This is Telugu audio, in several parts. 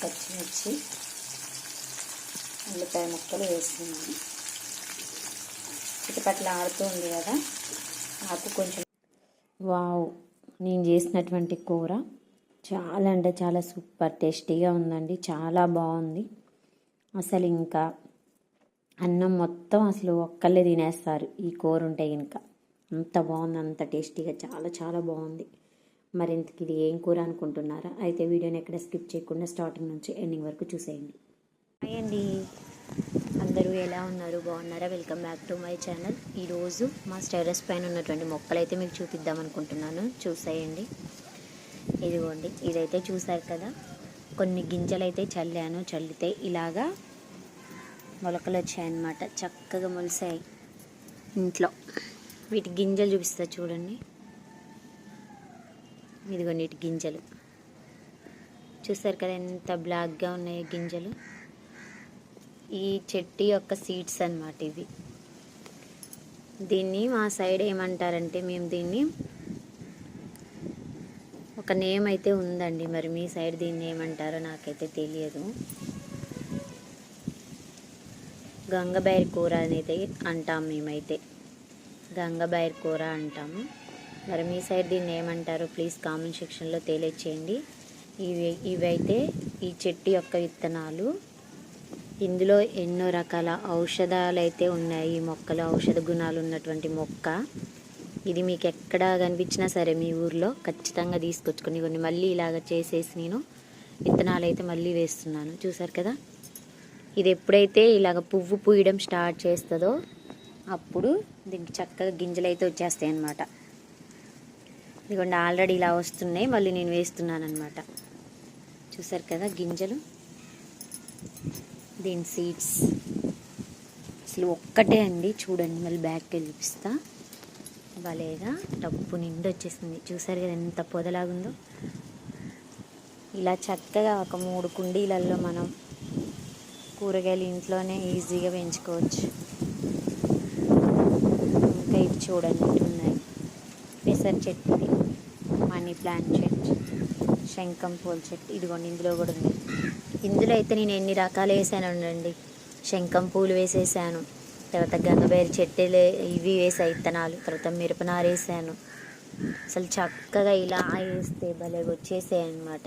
పచ్చిమిర్చి ఉల్లిపాయ ముక్కలు వేస్తున్నాను. చిటపట్ల ఆడుతూ ఉంది కదా ఆకు కొంచెం వావ్ నేను చేసినటువంటి కూర చాలా అంటే చాలా సూపర్ టేస్టీగా ఉందండి చాలా బాగుంది. అసలు ఇంకా అన్నం మొత్తం అసలు ఒక్కళ్ళే తినేస్తారు ఈ కూర ఉంటే కనుక అంత బాగుంది అంత టేస్టీగా చాలా చాలా బాగుంది. మరింతకి ఇది ఏం కూర అనుకుంటున్నారా? అయితే వీడియోని ఎక్కడ స్కిప్ చేయకుండా స్టార్టింగ్ నుంచి ఎండింగ్ వరకు చూసేయండి. హాయ్ అండి. అందరూ ఎలా ఉన్నారు? బాగున్నారా? Welcome back to my channel. ఈరోజు మా స్టెరస్ పైన ఉన్నటువంటి మొక్కలు అయితే మీకు చూపిద్దాం అనుకుంటున్నాను. చూసేయండి. ఇదిగోండి. ఇదైతే చూసారు కదా. కొన్ని గింజలు అయితే చల్లాను. చల్లితే ఇలాగా మొలకలు వచ్చాయన్నమాట. చక్కగా మొలిసాయి. ఇంట్లో. వీటి గింజలు చూపిస్తా చూడండి. ఇదిగోండి గింజలు. చూసారు కదా ఎంత బ్లాక్గా ఉన్నాయి గింజలు. ఈ చెట్టు యొక్క సీడ్స్ అనమాట ఇవి. దీన్ని మా సైడ్ ఏమంటారంటే మేము దీన్ని ఒక నేమ్ అయితే ఉందండి మరి మీ సైడ్ దీన్ని ఏమంటారో నాకైతే తెలియదు. గంగబైర్ కూర అనేది అంటాం మేమైతే. గంగబైర్ కూర అంటాము. మరి మీ సైడ్ దీన్ని ఏమంటారో? ప్లీజ్ కామెంట్ సెక్షన్లో తెలియచేయండి. ఇవి ఇవైతే ఈ చెట్టు యొక్క విత్తనాలు. ఇందులో ఎన్నో రకాల ఔషధాలు అయితే ఉన్నాయి. ఈ మొక్కలు ఔషధ గుణాలు ఉన్నటువంటి మొక్క. ఇది మీకు ఎక్కడ కనిపించినా సరే మీ ఊర్లో ఖచ్చితంగా తీసుకొచ్చుకొని కొన్ని మళ్ళీ ఇలాగ చేసేసి నేను విత్తనాలు అయితే మళ్ళీ వేస్తున్నాను. చూసారు కదా? ఇది ఎప్పుడైతే ఇలాగ పువ్వు పూయడం స్టార్ట్ చేస్తుందో అప్పుడు దీనికి చక్కగా గింజలు అయితే వచ్చేస్తాయి అన్నమాట ఇదిగోండి ఆల్రెడీ ఇలా వస్తున్నాయి మళ్ళీ నేను వేస్తున్నాను అనమాట చూసారు కదా గింజలు? దీని సీడ్స్ అసలు ఒక్కటే అండి చూడండి మళ్ళీ బ్యాక్కి వెళ్ళి చూపిస్తా భలేగా డబ్బు నిండి వచ్చేసింది. చూసారు కదా ఎంత పొదలాగుందో? ఇలా చక్కగా ఒక మూడు కుండీలలో మనం కూరగాయలు ఇంట్లోనే ఈజీగా పెంచుకోవచ్చు. ఇంకా ఇవి చూడండి ఇటు ఉన్నాయి పెసర చెట్టు ఇది. మనీ ప్లాంట్ చెట్టు శంఖం పూల చెట్టు. ఇదిగోండి ఇందులో కూడా ఉంది. ఇందులో అయితే నేను ఎన్ని రకాలు వేసాను అండి. శంఖం పూలు వేసేసాను. తర్వాత గంగబేరి చెట్టులు ఇవి వేసాయి ఇత్తనాలు. తర్వాత మిరపనారు వేసాను. అసలు చక్కగా ఇలా వేస్తే భలే వచ్చేసాయి అనమాట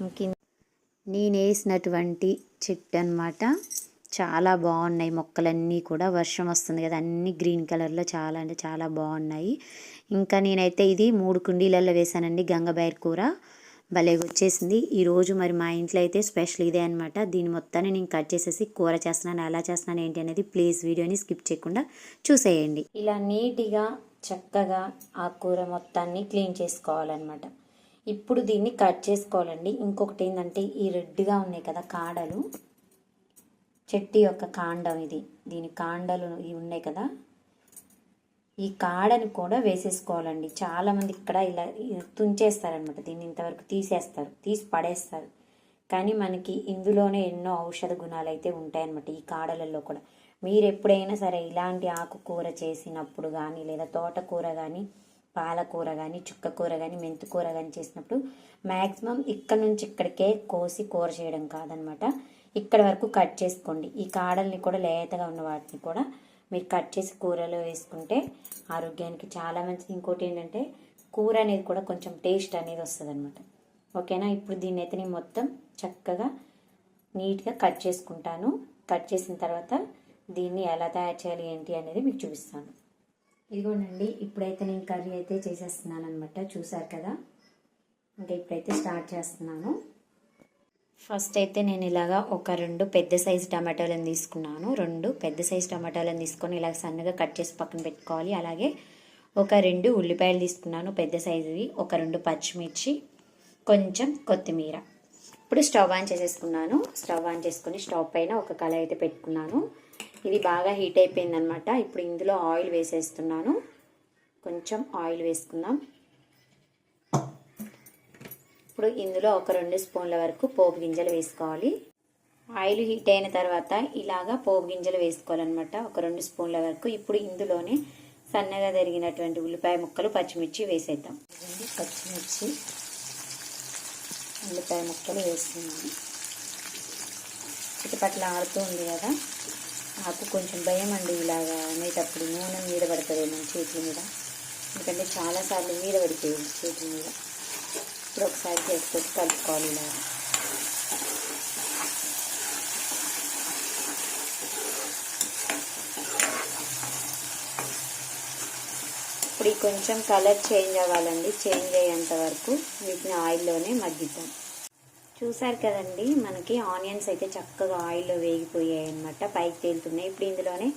ఇంక నేను వేసినటువంటి చెట్టు అనమాట చాలా బాగున్నాయి మొక్కలన్నీ కూడా. వర్షం వస్తుంది కదా అన్నీ గ్రీన్ కలర్లో చాలా అంటే చాలా బాగున్నాయి. ఇంకా నేనైతే ఇది మూడు కుండీలలో వేసానండి గంగబైర్ కూర. భలే వచ్చేసింది. ఈరోజు మరి మా ఇంట్లో అయితే స్పెషల్ ఇదే అనమాట దీని మొత్తాన్ని నేను కట్ చేసేసి కూర చేస్తున్నాను ఎలా చేస్తున్నాను ఏంటి అనేది ప్లీజ్ వీడియోని స్కిప్ చేయకుండా చూసేయండి. ఇలా నీట్గా చక్కగా ఆ కూర మొత్తాన్ని క్లీన్ చేసుకోవాలన్నమాట. ఇప్పుడు దీన్ని కట్ చేసుకోవాలండి. ఇంకొకటి ఏంటంటే ఈ రెడ్గా ఉన్నాయి కదా కాడలు. చెట్టు యొక్క కాండం ఇది. దీని కాండలు ఇవి ఉన్నాయి కదా. ఈ కాడని కూడా వేసేసుకోవాలండి. చాలామంది ఇక్కడ ఇలా తుంచేస్తారనమాట దీన్ని ఇంతవరకు తీసేస్తారు. తీసి పడేస్తారు. కానీ మనకి ఇందులోనే ఎన్నో ఔషధ గుణాలు అయితే ఉంటాయన్నమాట ఈ కాడలలో కూడా. మీరు ఎప్పుడైనా సరే ఇలాంటి ఆకుకూర చేసినప్పుడు కానీ లేదా తోటకూర కానీ పాలకూర కానీ చుక్కకూర కానీ మెంతికూర కానీ చేసినప్పుడు మ్యాక్సిమం ఇక్కడ నుంచి ఇక్కడికే కోసి కూర చేయడం కాదనమాట ఇక్కడ వరకు కట్ చేసుకోండి. ఈ కాడల్ని కూడా లేతగా ఉన్న వాటిని కూడా మీరు కట్ చేసి కూరలో వేసుకుంటే ఆరోగ్యానికి చాలా మంచిది. ఇంకోటి ఏంటంటే కూర అనేది కూడా కొంచెం టేస్ట్ అనేది వస్తుంది అనమాట ఓకేనా? ఇప్పుడు దీన్ని అయితే నేను మొత్తం చక్కగా నీట్గా కట్ చేసుకుంటాను. కట్ చేసిన తర్వాత దీన్ని ఎలా తయారు చేయాలి ఏంటి అనేది మీకు చూపిస్తాను. ఇదిగోనండి ఇప్పుడైతే నేను కర్రీ అయితే చేసేస్తున్నాను అనమాట చూసారు కదా? ఇంకా ఇప్పుడైతే స్టార్ట్ చేస్తున్నాను. ఫస్ట్ అయితే నేను ఇలాగా ఒక రెండు పెద్ద సైజు టమాటాలను తీసుకున్నాను. రెండు పెద్ద సైజు టమాటాలను తీసుకొని ఇలా సన్నగా కట్ చేసి పక్కన పెట్టుకోవాలి. అలాగే ఒక రెండు ఉల్లిపాయలు తీసుకున్నాను పెద్ద సైజువి. ఒక రెండు పచ్చిమిర్చి కొంచెం కొత్తిమీర. ఇప్పుడు స్టవ్ ఆన్ చేసేసుకున్నాను. స్టవ్ ఆన్ చేసుకుని స్టవ్ పైన ఒక కళాయి అయితే పెట్టుకున్నాను. ఇది బాగా హీట్ అయిపోయిందనమాట ఇప్పుడు ఇందులో ఆయిల్ వేసేస్తున్నాను. కొంచెం ఆయిల్ వేసుకుందాం. ఇప్పుడు ఇందులో ఒక రెండు స్పూన్ల వరకు పోపు గింజలు వేసుకోవాలి. ఆయిల్ హీట్ అయిన తర్వాత ఇలాగా పోపు గింజలు వేసుకోవాలన్నమాట. ఒక రెండు స్పూన్ల వరకు ఇప్పుడు ఇందులోనే సన్నగా తరిగినటువంటి ఉల్లిపాయ ముక్కలు పచ్చిమిర్చి వేసేద్దాం. పచ్చిమిర్చి ఉల్లిపాయ ముక్కలు వేస్తున్నాను. ఇటుపట్ల ఆడుతూ ఉంది కదా. నాకు కొంచెం భయం అండి ఇలాగా అనేటప్పుడు నూనె మీద పడుతుందేమో చేతుల మీద. ఎందుకంటే చాలాసార్లు మీద పడిపోయింది చేతుల మీద. ఇప్పుడు ఒకసారి చేసుకొచ్చి కలుపుకోవాలి ఇలా ఇప్పుడు ఈ కొంచెం కలర్ చేంజ్ అవ్వాలండి. చేంజ్ అయ్యేంత వరకు వీటిని ఆయిల్లోనే మగ్గిద్దాం. చూసారు కదండి మనకి ఆనియన్స్ అయితే చక్కగా ఆయిల్లో వేగిపోయాయి అనమాట పైకి తేలుతున్నాయి. ఇప్పుడు ఇందులోనే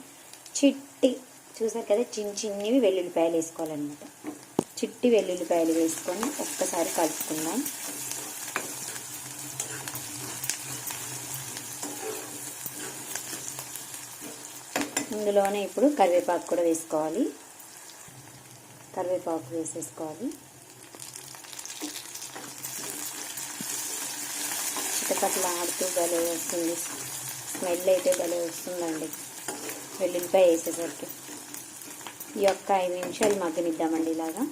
చిట్టి చూసారు కదా చిన్న చిన్నవి వెల్లుల్లిపాయలు వేసుకోవాలన్నమాట. చిట్టి వెల్లుల్లిపాయలు వేసుకొని ఒక్కసారి కలుపుకుందాం. ఇందులోనే ఇప్పుడు కరివేపాకు కూడా వేసుకోవాలి. కరివేపాకు వేసేసుకోవాలి. చిటపట్ల ఆడుతూ భలే వస్తుంది. స్మెల్ అయితే భలే వస్తుందండి. వెల్లుల్లిపాయ వేసేసరికి. ఈ యొక్క ఐదు నిమిషాలు మగ్గనిద్దామండి ఇలాగా.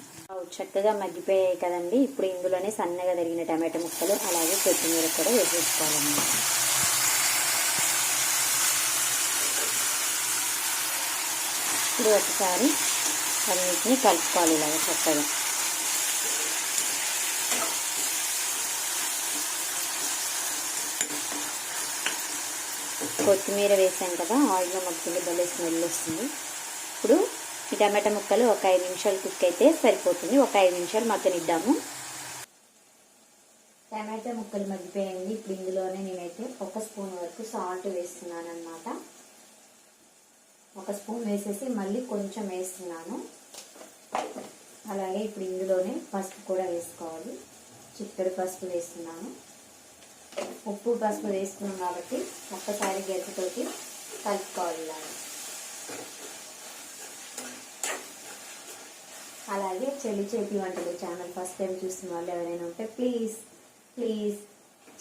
చక్కగా మగ్గిపోయాయి కదండి. ఇప్పుడు ఇందులోనే సన్నగా తరిగిన టమాటా ముక్కలు అలాగే కొత్తిమీర కూడా వేసేసుకోవాలన్నమాట. ఇప్పుడు ఒకసారి అన్నింటిని కలుపుకోవాలి ఇలాగ చక్కగా. కొత్తిమీర వేసాం కదా ఆయిల్లో మగ్గుతుంది భలే స్మెల్ వస్తుంది. టమాటా ముక్కలు ఒక ఐదు నిమిషాలు కుక్ అయితే సరిపోతుంది. ఒక ఐదు నిమిషాలు మగ్గనిద్దాము. టమాటా ముక్కలు మగ్గిపోయింది ఇప్పుడు ఇందులోనే నేనైతే ఒక స్పూన్ వరకు సాల్ట్ వేస్తున్నాను అనమాట ఒక స్పూన్ వేసేసి మళ్ళీ కొంచెం వేస్తున్నాను. అలాగే ఇప్పుడు ఇందులోనే పసుపు కూడా వేసుకోవాలి. చిక్కడి పసుపు వేస్తున్నాను. ఉప్పు పసుపు వేసుకున్నాం కాబట్టి ఒక్కసారి గరిటెతోటి కలుపుకోవాలి ఇలాగా అలాగే చెల్లి చేతి వంటలు ఛానల్ ఫస్ట్ టైం చూస్తున్న వాళ్ళు ఎవరైనా ఉంటే ప్లీజ్ ప్లీజ్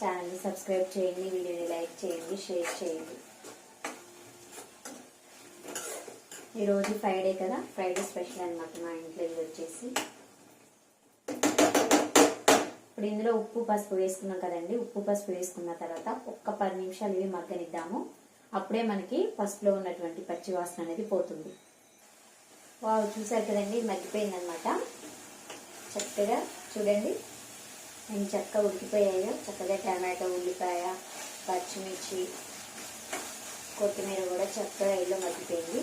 ఛానల్ని సబ్స్క్రైబ్ చేయండి వీడియోని లైక్ చేయండి షేర్ చేయండి. ఈరోజు ఫ్రైడే కదా ఫ్రైడే స్పెషల్ అనమాట మా ఇంట్లో ఇది వచ్చేసి. ఇప్పుడు ఇందులో ఉప్పు పసుపు వేసుకున్నాం కదండి ఉప్పు పసుపు వేసుకున్న తర్వాత ఒక్క పది నిమిషాలు ఇవి మగ్గనిద్దాము. అప్పుడే మనకి పసుపులో ఉన్నటువంటి పచ్చి వాసన అనేది పోతుంది. వావ్ చూసారు కదండి మగ్గిపోయిందనమాట. చక్కగా చూడండి నేను చక్కగా ఉడికిపోయాయో. చక్కగా టమాటో ఉల్లిపాయ పచ్చిమిర్చి కొత్తిమీర కూడా చక్కగా ఇల్లు మగ్గిపోయింది.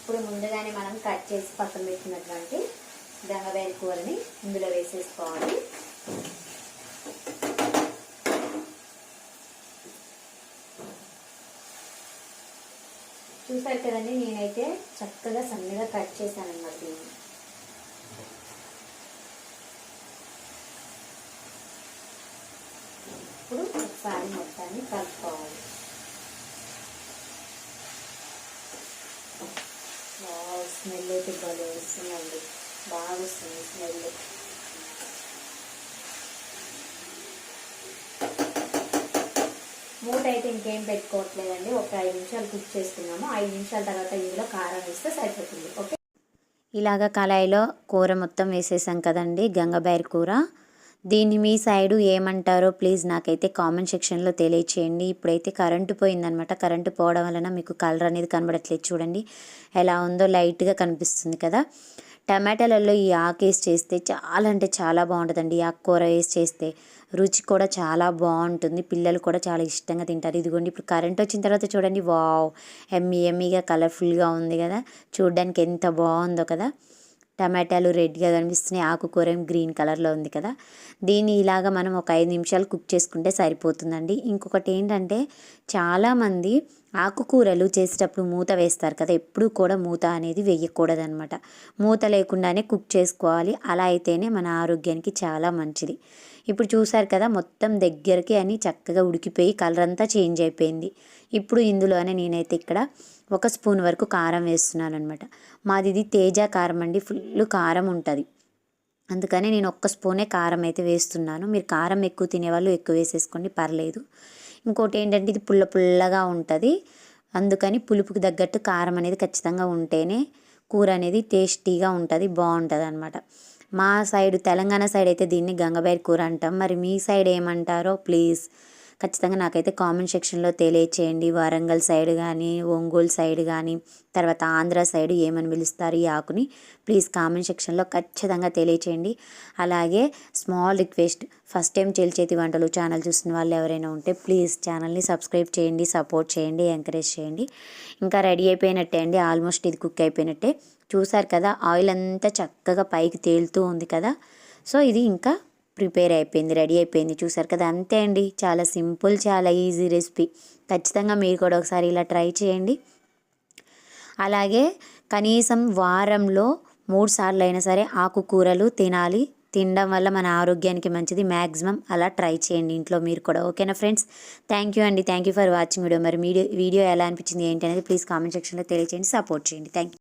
ఇప్పుడు ముందుగానే మనం కట్ చేసి పక్కన పెట్టినటువంటి గంగవేల కూరని ఇందులో వేసేసుకోవాలి. చూసారు కదండి నేనైతే చక్కగా సన్నగా కట్ చేశాను అన్నమాట దీన్ని. ఇప్పుడు ఒకసారి మొత్తాన్ని కలుపుకోవాలి. స్మెల్ అయితే బాగా వస్తుందండి. బాగా వస్తుంది స్మెల్. మూట అయితే ఇంకేం పెట్టుకోవట్లేదండి. ఒక ఐదు నిమిషాలు కుక్ చేసుకున్నాము. ఐదు నిమిషాల తర్వాత ఇందులో కారం వేస్తే సరిపోతుంది. ఓకే? ఇలాగ కళాయిలో కూర మొత్తం వేసేసాం కదండి గంగబైర్ కూర. దీన్ని మీ సైడు ఏమంటారో ప్లీజ్ నాకైతే కామెంట్ సెక్షన్లో తెలియచేయండి. ఇప్పుడైతే కరెంటు పోయిందనమాట కరెంటు పోవడం వలన మీకు కలర్ అనేది కనబడట్లేదు చూడండి. ఎలా ఉందో లైట్గా కనిపిస్తుంది కదా. టమాటాలలో ఈ ఆకు వేసి చేస్తే చాలా అంటే చాలా బాగుంటుందండి. ఆకు కూర వేసి చేస్తే రుచి కూడా చాలా బాగుంటుంది. పిల్లలు కూడా చాలా ఇష్టంగా తింటారు. ఇదిగోండి ఇప్పుడు కరెంట్ వచ్చిన తర్వాత చూడండి. వావ్! ఎమ్మి ఎమ్మిగా కలర్ఫుల్గా ఉంది కదా. చూడడానికి ఎంత బాగుందో కదా. టమాటాలు రెడ్గా కనిపిస్తున్నాయి. ఆకుకూర గ్రీన్ కలర్లో ఉంది కదా. దీన్ని ఇలాగ మనం ఒక ఐదు నిమిషాలు కుక్ చేసుకుంటే సరిపోతుందండి. ఇంకొకటి ఏంటంటే చాలామంది ఆకుకూరలు చేసేటప్పుడు మూత వేస్తారు కదా ఎప్పుడు కూడా మూత అనేది వేయకూడదనమాట మూత లేకుండానే కుక్ చేసుకోవాలి. అలా అయితేనే మన ఆరోగ్యానికి చాలా మంచిది. ఇప్పుడు చూసారు కదా మొత్తం దగ్గరికి అని చక్కగా ఉడికిపోయి కలర్ అంతా చేంజ్ అయిపోయింది. ఇప్పుడు ఇందులోనే నేనైతే ఇక్కడ ఒక స్పూన్ వరకు కారం వేస్తున్నాను అనమాట మాది ఇది తేజ కారం అండి ఫుల్ కారం ఉంటుంది. అందుకని నేను ఒక్క స్పూనే కారం అయితే వేస్తున్నాను. మీరు కారం ఎక్కువ తినేవాళ్ళు ఎక్కువ వేసేసుకోండి పర్లేదు. ఇంకోటి ఏంటంటే ఇది పుల్ల పుల్లగా ఉంటుంది. అందుకని పులుపుకి తగ్గట్టు కారం అనేది ఖచ్చితంగా ఉంటేనే కూర అనేది టేస్టీగా ఉంటుంది బాగుంటుంది అనమాట మా సైడ్ తెలంగాణ సైడ్ అయితే దీన్ని గంగబైర్ కూర అంటాం. మరి మీ సైడ్ ఏమంటారో ప్లీజ్ ఖచ్చితంగా నాకైతే కామెంట్ సెక్షన్లో తెలియచేయండి. వరంగల్ సైడ్ కానీ ఒంగోలు సైడ్ కానీ తర్వాత ఆంధ్ర సైడ్ ఏమని పిలుస్తారు ఈ ఆకుని ప్లీజ్ కామెంట్ సెక్షన్లో ఖచ్చితంగా తెలియచేయండి. అలాగే స్మాల్ రిక్వెస్ట్ ఫస్ట్ టైం చేతి వంటలు ఛానల్ చూసిన వాళ్ళు ఎవరైనా ఉంటే ప్లీజ్ ఛానల్ని సబ్స్క్రైబ్ చేయండి సపోర్ట్ చేయండి ఎంకరేజ్ చేయండి. ఇంకా రెడీ అయిపోయినట్టే అండి ఆల్మోస్ట్ ఇది కుక్ అయిపోయినట్టే. చూసారు కదా ఆయిల్ అంతా చక్కగా పైకి తేలుతూ ఉంది కదా. సో ఇది ఇంకా ప్రిపేర్ అయిపోయింది రెడీ అయిపోయింది. చూసారు కదా అంతే అండి. చాలా సింపుల్ చాలా ఈజీ రెసిపీ. ఖచ్చితంగా మీరు కూడా ఒకసారి ఇలా ట్రై చేయండి. అలాగే కనీసం వారంలో మూడు సార్లు అయినా సరే ఆకుకూరలు తినాలి. తినడం వల్ల మన ఆరోగ్యానికి మంచిది. మ్యాక్సిమం అలా ట్రై చేయండి ఇంట్లో మీరు కూడా. ఓకేనా ఫ్రెండ్స్? థ్యాంక్ యూ అండి. Thank you for watching video. మరి వీడియో వీడియో ఎలా అనిపించింది ఏంటి అనేది ప్లీజ్ కామెంట్ సెక్షన్లో తెలియచేయండి. సపోర్ట్ చేయండి. Thank you.